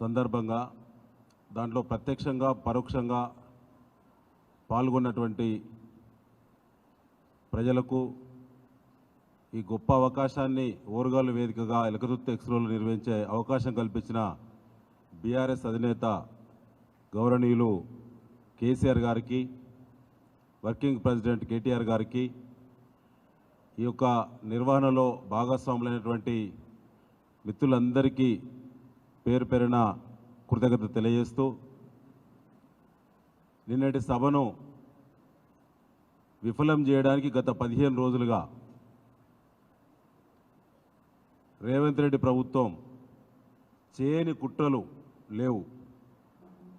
సందర్భంగా దాంట్లో ప్రత్యక్షంగా పరోక్షంగా పాల్గొన్నటువంటి ప్రజలకు ఈ గొప్ప అవకాశాన్ని ఓరుగాలు వేదికగా ఎలకతుర్తి ఎక్స్రోలు నిర్వహించే అవకాశం కల్పించిన బీఆర్ఎస్ అధినేత గౌరవనీయులు కేసీఆర్ గారికి వర్కింగ్ ప్రెసిడెంట్ కేటీఆర్ గారికి ఈ యొక్క నిర్వహణలో భాగస్వాములైనటువంటి మిత్రులందరికీ పేరు పేరున కృతజ్ఞత తెలియజేస్తూ నిన్నటి సభను విఫలం చేయడానికి గత పదిహేను రోజులుగా రేవంత్ రెడ్డి ప్రభుత్వం చేయని కుట్రలు లేవు.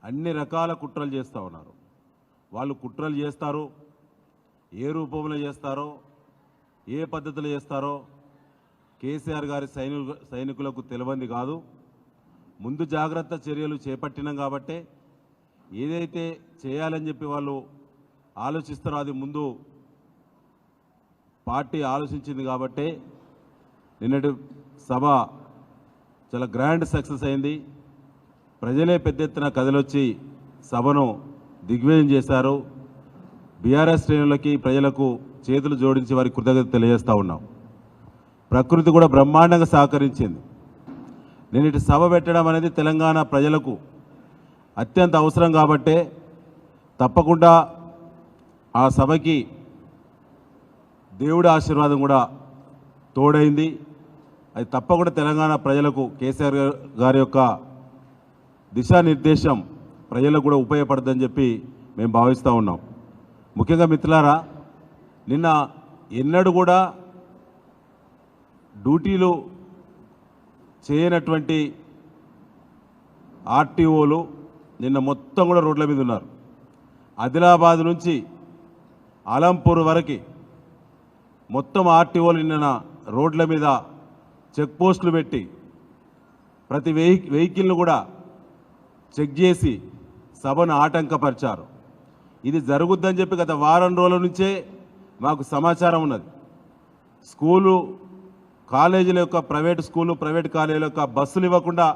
అన్ని రకాల కుట్రలు చేస్తూ ఉన్నారు. వాళ్ళు కుట్రలు చేస్తారు ఏ రూపంలో చేస్తారో ఏ పద్ధతిలో చేస్తారో కేసీఆర్ గారి సైనికు సైనికులకు తెలియంది కాదు. ముందు జాగ్రత్త చర్యలు చేపట్టినాం కాబట్టే ఏదైతే చేయాలని చెప్పి వాళ్ళు ఆలోచిస్తారో అది ముందు పార్టీ ఆలోచించింది కాబట్టే నిన్నటి సభ చాలా గ్రాండ్ సక్సెస్ అయింది. ప్రజలే పెద్ద ఎత్తున కదిలొచ్చి సభను దిగ్విజయం చేశారు. బీఆర్ఎస్ శ్రేణులకి ప్రజలకు చేతులు జోడించి వారికి కృతజ్ఞత తెలియజేస్తూ ఉన్నాం. ప్రకృతి కూడా బ్రహ్మాండంగా సహకరించింది. నిన్నటి సభ పెట్టడం అనేది తెలంగాణ ప్రజలకు అత్యంత అవసరం కాబట్టే తప్పకుండా ఆ సభకి దేవుడి ఆశీర్వాదం కూడా తోడైంది. అది తప్పకుండా తెలంగాణ ప్రజలకు కేసీఆర్ గారి యొక్క దిశానిర్దేశం ప్రజలకు కూడా ఉపయోగపడుతుందని చెప్పి మేము భావిస్తూ ఉన్నాం. ముఖ్యంగా మిత్రులారా నిన్న ఎన్నడూ కూడా డ్యూటీలు చేయనటువంటి ఆర్టీఓలు నిన్న మొత్తం కూడా రోడ్ల మీద ఉన్నారు. ఆదిలాబాద్ నుంచి అలంపూర్ వరకు మొత్తం ఆర్టీఓలు నిన్న రోడ్ల మీద చెక్ పోస్టులు పెట్టి ప్రతి వెహి వెహికల్ను కూడా చెక్ చేసి సభను ఆటంకపరిచారు. ఇది జరుగుద్దని చెప్పి గత వారం రోజుల నుంచే మాకు సమాచారం ఉన్నది. స్కూలు కాలేజీల యొక్క ప్రైవేట్ స్కూలు ప్రైవేట్ కాలేజీల యొక్క బస్సులు ఇవ్వకుండా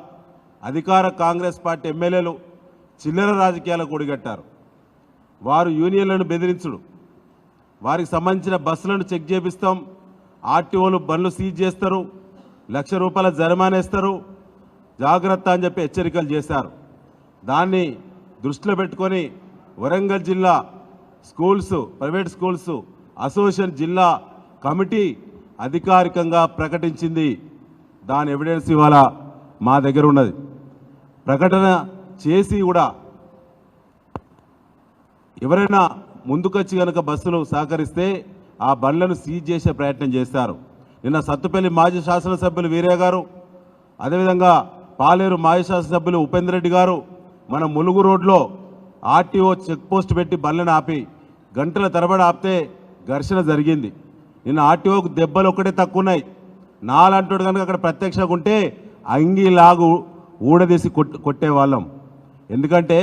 అధికార కాంగ్రెస్ పార్టీ ఎమ్మెల్యేలు చిల్లర రాజకీయాలకు ఒడిగట్టారు. వారు యూనియన్లను బెదిరించుడు. వారికి సంబంధించిన బస్సులను చెక్ చేపిస్తాం. ఆర్టీఓలు బండ్లు సీజ్ చేస్తారు. లక్ష రూపాయల జరిమానేస్తారు జాగ్రత్త అని చెప్పి హెచ్చరికలు చేశారు. దాన్ని దృష్టిలో పెట్టుకొని వరంగల్ జిల్లా స్కూల్స్ ప్రైవేట్ స్కూల్స్ అసోసియేషన్ జిల్లా కమిటీ అధికారికంగా ప్రకటించింది. దాని ఎవిడెన్స్ ఇవాళ మా దగ్గర ఉన్నది. ప్రకటన చేసి కూడా ఎవరైనా ముందుకొచ్చి కనుక బస్సులు సహకరిస్తే ఆ బండ్లను సీజ్ చేసే ప్రయత్నం చేస్తారు. నిన్న సత్తుపల్లి మాజీ శాసనసభ్యులు వీరయ్య గారు అదేవిధంగా పాలేరు మాజీ శాసనసభ్యులు ఉపేందర్ రెడ్డి గారు మన ములుగు రోడ్లో ఆర్టీఓ చెక్ పోస్ట్ పెట్టి బండ్లను ఆపి గంటల తరబడి ఆపితే ఘర్షణ జరిగింది. నిన్న ఆర్టీఓకు దెబ్బలు ఒక్కటే తక్కువ ఉన్నాయి నాలంటోడు కనుక అక్కడ ప్రత్యక్షంగా ఉంటే అంగిలాగు ఊడదీసి కొట్ కొట్టేవాళ్ళం. ఎందుకంటే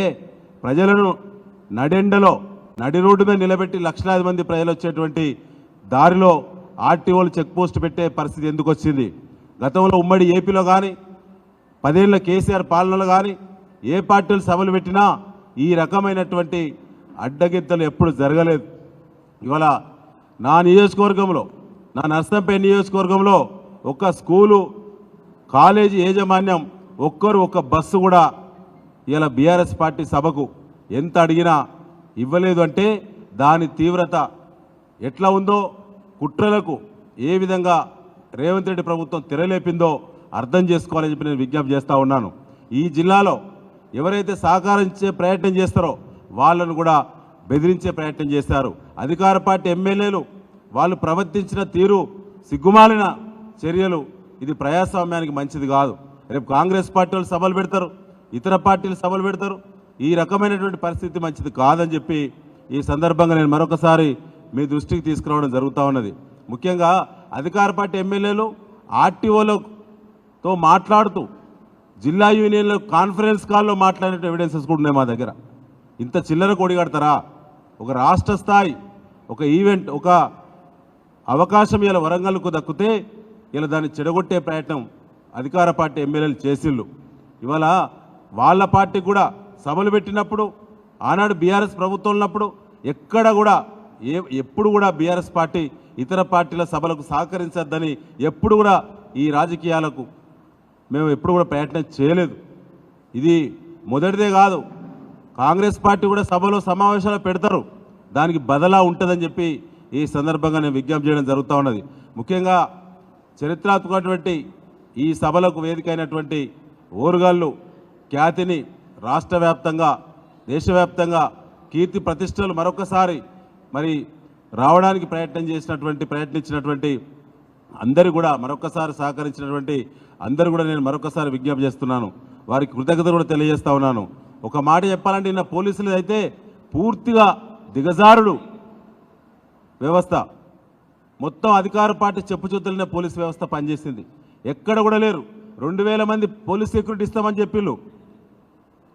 ప్రజలను నడెండలో నడి రోడ్డు మీద నిలబెట్టి లక్షలాది మంది ప్రజలు వచ్చేటువంటి దారిలో ఆర్టీఓలు చెక్ పోస్ట్ పెట్టే పరిస్థితి ఎందుకు వచ్చింది? గతంలో ఉమ్మడి ఏపీలో కానీ పదేళ్ళ కేసీఆర్ పాలనలో కానీ ఏ పార్టీలు సభలు పెట్టినా ఈ రకమైనటువంటి అడ్డగిద్దలు ఎప్పుడు జరగలేదు. ఇవాళ నా నియోజకవర్గంలో నా నర్సంపేట నియోజకవర్గంలో ఒక స్కూలు కాలేజీ యాజమాన్యం ఒక్కరు ఒక బస్సు కూడా ఇలా బీఆర్ఎస్ పార్టీ సభకు ఎంత అడిగినా ఇవ్వలేదు అంటే దాని తీవ్రత ఎట్లా ఉందో కుట్రలకు ఏ విధంగా రేవంత్ రెడ్డి ప్రభుత్వం తెరలేపిందో అర్థం చేసుకోవాలని చెప్పి నేను విజ్ఞప్తి చేస్తూ ఉన్నాను. ఈ జిల్లాలో ఎవరైతే సహకరించే ప్రయత్నం చేస్తారో వాళ్ళను కూడా బెదిరించే ప్రయత్నం చేశారు. అధికార పార్టీ ఎమ్మెల్యేలు వాళ్ళు ప్రవర్తించిన తీరు సిగ్గుమాలిన చర్యలు ఇది ప్రజాస్వామ్యానికి మంచిది కాదు. రేపు కాంగ్రెస్ పార్టీ వాళ్ళు సభలు పెడతారు ఇతర పార్టీలు సభలు పెడతారు. ఈ రకమైనటువంటి పరిస్థితి మంచిది కాదని చెప్పి ఈ సందర్భంగా నేను మరొకసారి మీ దృష్టికి తీసుకురావడం జరుగుతూ ఉన్నది. ముఖ్యంగా అధికార పార్టీ ఎమ్మెల్యేలు ఆర్టీఓలతో మాట్లాడుతూ జిల్లా యూనియన్లో కాన్ఫరెన్స్ కాల్లో మాట్లాడిన ఎవిడెన్సెస్ కూడా ఉన్నాయి మా దగ్గర. ఇంత చిల్లర కొడిగడతారా ఒక రాష్ట్ర స్థాయి ఒక ఈవెంట్ ఒక అవకాశం ఇలా వరంగల్కు దక్కితే ఇలా దాన్ని చెడగొట్టే ప్రయత్నం అధికార పార్టీ ఎమ్మెల్యేలు చేసిళ్ళు. ఇవాళ వాళ్ళ పార్టీ కూడా సభలు పెట్టినప్పుడు ఆనాడు బీఆర్ఎస్ ప్రభుత్వం ఉన్నప్పుడు ఎక్కడ కూడా ఏ ఎప్పుడు కూడా బీఆర్ఎస్ పార్టీ ఇతర పార్టీల సభలకు సహకరించద్దని ఎప్పుడు కూడా ఈ రాజకీయాలకు మేము ఎప్పుడు కూడా ప్రయత్నం చేయలేదు. ఇది మొదటిదే కాదు. కాంగ్రెస్ పార్టీ కూడా సభలో సమావేశాలు పెడతారు. దానికి బదలా ఉంటుందని చెప్పి ఈ సందర్భంగా నేను విజ్ఞప్తి చేయడం జరుగుతూ ఉన్నది. ముఖ్యంగా చరిత్రాత్మకమైనటువంటి ఈ సభలకు వేదిక అయినటువంటి ఓరుగాళ్ళు ఖ్యాతిని రాష్ట్ర వ్యాప్తంగా దేశవ్యాప్తంగా కీర్తి ప్రతిష్టలు మరొకసారి మరి రావడానికి ప్రయత్నం చేసినటువంటి ప్రయత్నించినటువంటి అందరూ కూడా మరొకసారి సహకరించినటువంటి అందరూ కూడా నేను మరొకసారి విజ్ఞప్తి చేస్తున్నాను. వారికి కృతజ్ఞత కూడా తెలియజేస్తా ఉన్నాను. ఒక మాట చెప్పాలంటే నిన్న పోలీసులు అయితే పూర్తిగా దిగజారుడు. వ్యవస్థ. మొత్తం అధికార పార్టీ చెప్పుచొత్తులనే పోలీస్ వ్యవస్థ పనిచేసింది. ఎక్కడ కూడా లేరు. రెండు వేల మంది పోలీస్ సెక్యూరిటీ ఇస్తామని చెప్పిళ్ళు.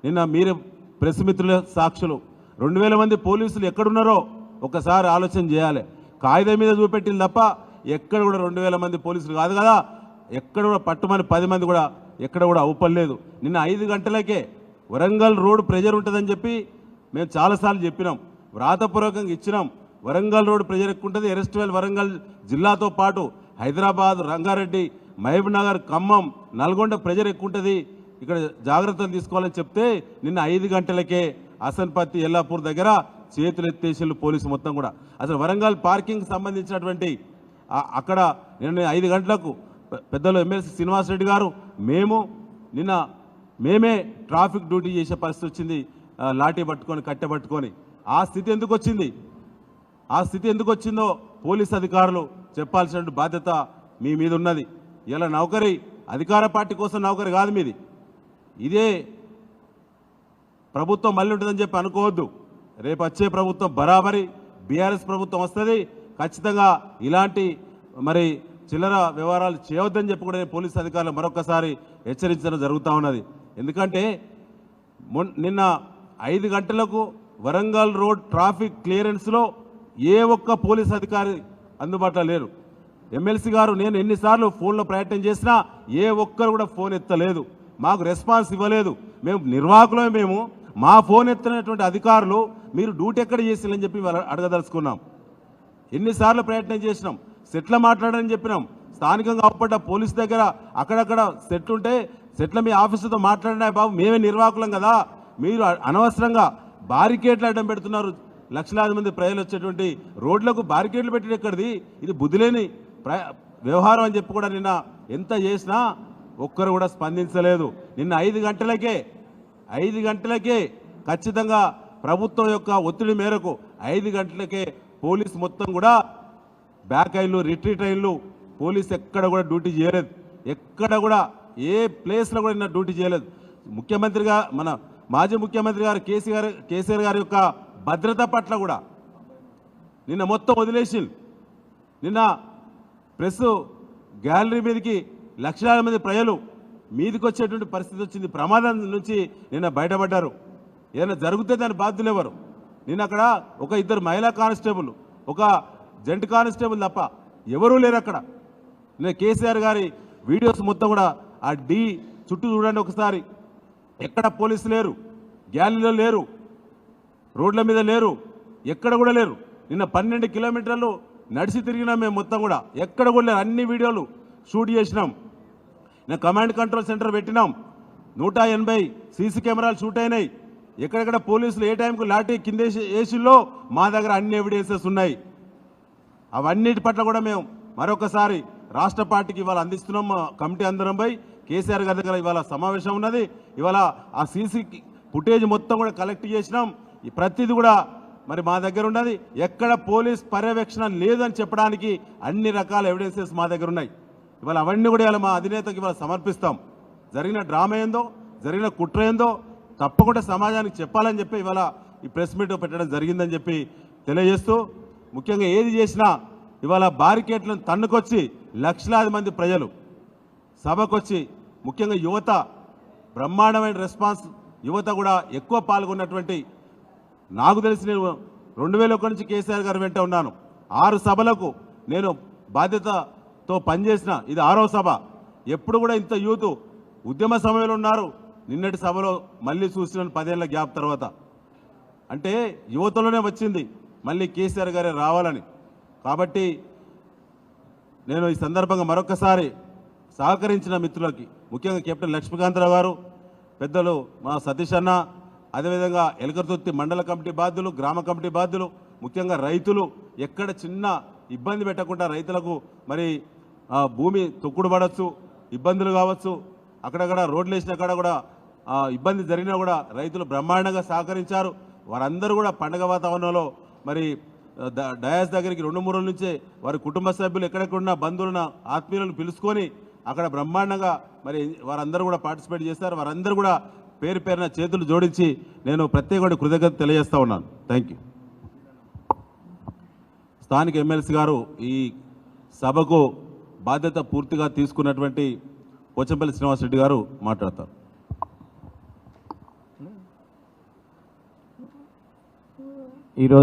నిన్న మీరు ప్రెస్ మిత్రుల సాక్షులు. రెండు వేల మంది పోలీసులు ఎక్కడున్నారో ఒకసారి ఆలోచన చేయాలి. కాగితం మీద చూపెట్టింది తప్ప ఎక్కడ కూడా రెండు వేల మంది పోలీసులు కాదు కదా. ఎక్కడ కూడా పట్టుమని పది మంది కూడా ఎక్కడ కూడా అవుపడలేదు నిన్న ఐదు గంటలకే వరంగల్ రోడ్ ప్రెజర్ ఉంటుందని చెప్పి మేము చాలాసార్లు చెప్పినాం. వ్రాతపూర్వకంగా ఇచ్చినాం. వరంగల్ రోడ్ ప్రెజర్ ఎక్కువ ఉంటుంది ఎరెస్ట్వెల్ వరంగల్ జిల్లాతో పాటు హైదరాబాద్ రంగారెడ్డి మహబూబ్ నగర్ ఖమ్మం నల్గొండ ప్రెజర్ ఎక్కువ ఉంటుంది ఇక్కడ జాగ్రత్తలు తీసుకోవాలని చెప్తే నిన్న ఐదు గంటలకే అసన్పత్తి ఎల్లాపూర్ దగ్గర చేతులు ఎత్తేసిళ్ళు పోలీసు మొత్తం కూడా. అసలు వరంగల్ పార్కింగ్ సంబంధించినటువంటి అక్కడ నిన్న ఐదు గంటలకు పెద్దలు ఎమ్మెల్సీ శ్రీనివాసరెడ్డి గారు మేము నిన్న మేమే ట్రాఫిక్ డ్యూటీ చేసే పరిస్థితి వచ్చింది. లాఠీ పట్టుకొని కట్టె పట్టుకొని. ఆ స్థితి ఎందుకు వచ్చింది? ఆ స్థితి ఎందుకు వచ్చిందో పోలీస్ అధికారులు చెప్పాల్సిన బాధ్యత మీ మీద ఉన్నది. ఇలా నౌకరి అధికార పార్టీ కోసం నౌకరి కాదు మీది. ఇదే ప్రభుత్వం మళ్ళీ ఉంటుందని చెప్పి అనుకోవద్దు. రేపు వచ్చే ప్రభుత్వం బరాబరి బీఆర్ఎస్ ప్రభుత్వం వస్తుంది. ఖచ్చితంగా ఇలాంటి మరి చిల్లర వ్యవహారాలు చేయవద్దని చెప్పి కూడా పోలీస్ అధికారులు మరొకసారి హెచ్చరించడం జరుగుతూ ఉన్నది. ఎందుకంటే మొన్- నిన్న ఐదు గంటలకు వరంగల్ రోడ్ ట్రాఫిక్ క్లియరెన్స్లో ఏ ఒక్క పోలీస్ అధికారి అందుబాటులో లేరు. ఎమ్మెల్సీ గారు నేను ఎన్నిసార్లు ఫోన్లో ప్రయత్నం చేసినా ఏ ఒక్కరు కూడా ఫోన్ ఎత్తలేదు. మాకు రెస్పాన్స్ ఇవ్వలేదు. మేము నిర్వాహకులమే మేము. మా ఫోన్ ఎత్తినటువంటి అధికారులు మీరు డ్యూటీ ఎక్కడ చేసిందని చెప్పి అడగదలుచుకున్నాం. ఎన్నిసార్లు ప్రయత్నం చేసినాం. సెట్ల మాట్లాడని చెప్పినాం. స్థానికంగా అప్పట్ల పోలీస్ దగ్గర అక్కడక్కడ సెట్ ఉంటే సెట్ల మీ ఆఫీసుతో మాట్లాడినా బాబు మేమే నిర్వాహకులం కదా. మీరు అనవసరంగా బారికేట్లు అడ్డం పెడుతున్నారు. లక్షలాది మంది ప్రజలు వచ్చేటువంటి రోడ్లకు బారికేట్లు పెట్టడం ఎక్కడిది? ఇది బుద్ధిలేని ప్ర వ్యవహారం అని చెప్పి కూడా నిన్న ఎంత చేసినా ఒక్కరు కూడా స్పందించలేదు. నిన్న ఐదు గంటలకే ఐదు గంటలకే ఖచ్చితంగా ప్రభుత్వం యొక్క ఒత్తిడి మేరకు ఐదు గంటలకే పోలీస్ మొత్తం కూడా బ్యాక్ అయిన్లు రిట్రీట్ అయిన్లు పోలీస్ ఎక్కడ కూడా డ్యూటీ చేయలేదు. ఎక్కడ కూడా ఏ ప్లేస్లో కూడా నిన్న డ్యూటీ చేయలేదు. ముఖ్యమంత్రిగా మన మాజీ ముఖ్యమంత్రి గారు కేసీఆర్ కేసీఆర్ గారి యొక్క భద్రత పట్ల కూడా నిన్న మొత్తం వదిలేసి నిన్న ప్రెస్ గ్యాలరీ మీదకి లక్షలాది మంది ప్రజలు మీదికి వచ్చేటువంటి పరిస్థితి వచ్చింది. ప్రమాదం నుంచి నిన్న బయటపడ్డారు. ఏదైనా జరిగితే దాని బాధ్యులు ఎవరు? నిన్న అక్కడ ఒక ఇద్దరు మహిళా కానిస్టేబుల్ ఒక జంట్ కానిస్టేబుల్ తప్ప ఎవరూ లేరు అక్కడ. నేను కేసీఆర్ గారి వీడియోస్ మొత్తం కూడా ఆ డి చుట్టూ చూడండి ఒకసారి. ఎక్కడ పోలీసు లేరు? గ్యాలీలో లేరు. రోడ్ల మీద లేరు. ఎక్కడ కూడా లేరు. నిన్న పన్నెండు కిలోమీటర్లు నడిచి తిరిగినాం మేము మొత్తం కూడా. ఎక్కడ కూడా లేరు. అన్ని వీడియోలు షూట్ చేసినాం. నేను కమాండ్ కంట్రోల్ సెంటర్ పెట్టినాం. నూట ఎనభై సీసీ కెమెరాలు షూట్ అయినాయి. ఎక్కడెక్కడ పోలీసులు ఏ టైంకు లాఠీ కింద ఏసీలో మా దగ్గర అన్ని ఎవిడెన్సెస్ ఉన్నాయి. అవన్నిటి పట్ల కూడా మేము మరొకసారి రాష్ట్ర పార్టీకి ఇవాళ అందిస్తున్నాం మా కమిటీ అందరం పోయి. కేసీఆర్ గారి దగ్గర ఇవాళ సమావేశం ఉన్నది. ఇవాళ ఆ సీసీ ఫుటేజ్ మొత్తం కూడా కలెక్ట్ చేసినాం. ఈ ప్రతిది కూడా మరి మా దగ్గర ఉన్నది. ఎక్కడ పోలీస్ పర్యవేక్షణ లేదని చెప్పడానికి అన్ని రకాల ఎవిడెన్సెస్ మా దగ్గర ఉన్నాయి. ఇవాళ అవన్నీ కూడా ఇవాళ మా అధినేతకి ఇవాళ సమర్పిస్తాం. జరిగిన డ్రామా ఏందో జరిగిన కుట్ర ఏందో తప్పకుండా సమాజానికి చెప్పాలని చెప్పి ఇవాళ ఈ ప్రెస్ మీట్ పెట్టడం జరిగిందని చెప్పి తెలియజేస్తూ ముఖ్యంగా ఏది చేసినా ఇవాళ బారికేట్లను తన్నుకొచ్చి లక్షలాది మంది ప్రజలు సభకొచ్చి ముఖ్యంగా యువత బ్రహ్మాండమైన రెస్పాన్స్ యువత కూడా ఎక్కువ పాల్గొన్నటువంటి నాకు తెలిసి నేను రెండు వేల ఒకటి నుంచి కేసీఆర్ గారు వెంట ఉన్నాను. ఆరు సభలకు నేను బాధ్యతతో పనిచేసిన ఇది ఆరో సభ. ఎప్పుడు కూడా ఇంత యూత్ ఉద్యమ సమయంలో ఉన్నారు. నిన్నటి సభలో మళ్ళీ చూసిన పదేళ్ళ గ్యాప్ తర్వాత. అంటే యువతలోనే వచ్చింది మళ్ళీ కేసీఆర్ గారే రావాలని. కాబట్టి నేను ఈ సందర్భంగా మరొకసారి సహకరించిన మిత్రులకి ముఖ్యంగా కెప్టెన్ లక్ష్మీకాంతరావు గారు పెద్దలు మా సతీష్ అన్న అదేవిధంగా ఎలకతుర్తి మండల కమిటీ బాధ్యులు గ్రామ కమిటీ బాధ్యులు ముఖ్యంగా రైతులు ఎక్కడ చిన్న ఇబ్బంది పెట్టకుండా రైతులకు మరి భూమి తొక్కుడు పడవచ్చు ఇబ్బందులు కావచ్చు అక్కడక్కడ రోడ్లు వేసిన కాడ కూడా ఇబ్బంది జరిగినా కూడా రైతులు బ్రహ్మాండంగా సహకరించారు. వారందరూ కూడా పండగ వాతావరణంలో మరి డయాస్ దగ్గరికి రెండు మూడు నుంచే వారి కుటుంబ సభ్యులు ఎక్కడెక్కడున్న బంధువులను ఆత్మీయులను పిలుచుకొని అక్కడ బ్రహ్మాండంగా మరి వారందరూ కూడా పార్టిసిపేట్ చేశారు. వారందరూ కూడా పేరు పేరున చేతులు జోడించి నేను ప్రత్యేక కృతజ్ఞత తెలియజేస్తా ఉన్నాను. థ్యాంక్ యూ స్థానిక ఎమ్మెల్సీ గారు ఈ సభకు బాధ్యత పూర్తిగా తీసుకున్నటువంటి పోచంపల్లి శ్రీనివాసరెడ్డి గారు మాట్లాడతారు. ఈరోజు